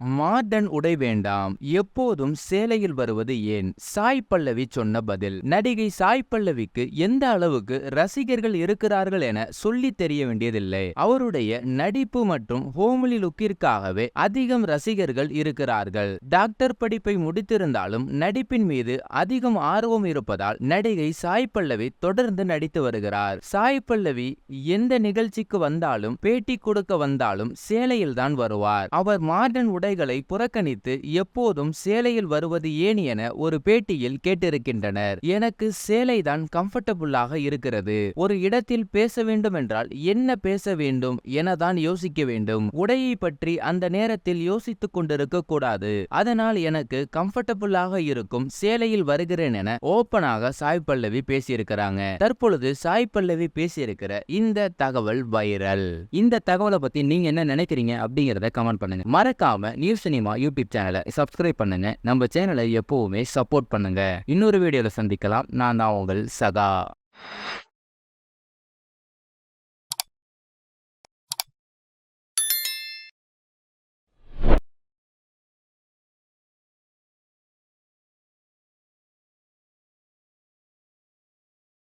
Modern உடை வேண்டாம் எப்போதும் சேலையில் வருவது ஏன்? சாய் பல்லவி சொன்ன பதில். நடிகை சாய் பல்லவிக்கு எந்த அளவுக்கு ரசிகர்கள் இருக்கிறார்கள் என சொல்லி தெரிய வேண்டியதில்லை. அவருடைய நடிப்பு மற்றும் ஹோம்லி லுக்கிற்காகவே அதிகம் ரசிகர்கள் இருக்கிறார்கள். டாக்டர் படிப்பை முடித்திருந்தாலும் நடிப்பின் மீது அதிகம் ஆர்வம் இருப்பதால் நடிகை சாய் பல்லவி தொடர்ந்து நடித்து வருகிறார். சாய் பல்லவி எந்த நிகழ்ச்சிக்கு வந்தாலும் பேட்டி கொடுக்க வந்தாலும் சேலையில் தான் வருவார். அவர் மாடர்ன் தடைகளை புறக்கணித்து எப்போதும் சேலையில் வருவது ஏன் என ஒரு பேட்டியில் கேட்டிருக்கின்றனர். எனக்கு சேலைதான் கம்ஃபர்டபுளாக இருக்கிறது. ஒரு இடத்தில் பேச வேண்டும் என்றால் என்ன பேச வேண்டும் என தான் யோசிக்க வேண்டும். உடையை பற்றி அந்த நேரத்தில் யோசித்துக் கொண்டிருக்க கூடாது. அதனால் எனக்கு கம்ஃபர்டபுளாக இருக்கும் சேலையில் வருகிறேன் என ஓப்பனாக சாய் பல்லவி பேசியிருக்கிறாங்க. தற்பொழுது சாய் பல்லவி பேசியிருக்கிற இந்த தகவல் வைரல் இந்த தகவலை பத்தி நீங்க என்ன நினைக்கிறீங்க அப்படிங்கறத கமெண்ட் பண்ணுங்க. மறக்காம நியூஸ் சினிமா யூடியூப் சேனலை சப்ஸ்கிரைப் பண்ணுங்க. நம்ம சேனலை எப்பவுமே சப்போர்ட் பண்ணுங்க. இன்னொரு வீடியோவில் சந்திக்கலாம். நான் தான் உங்கள் சகா.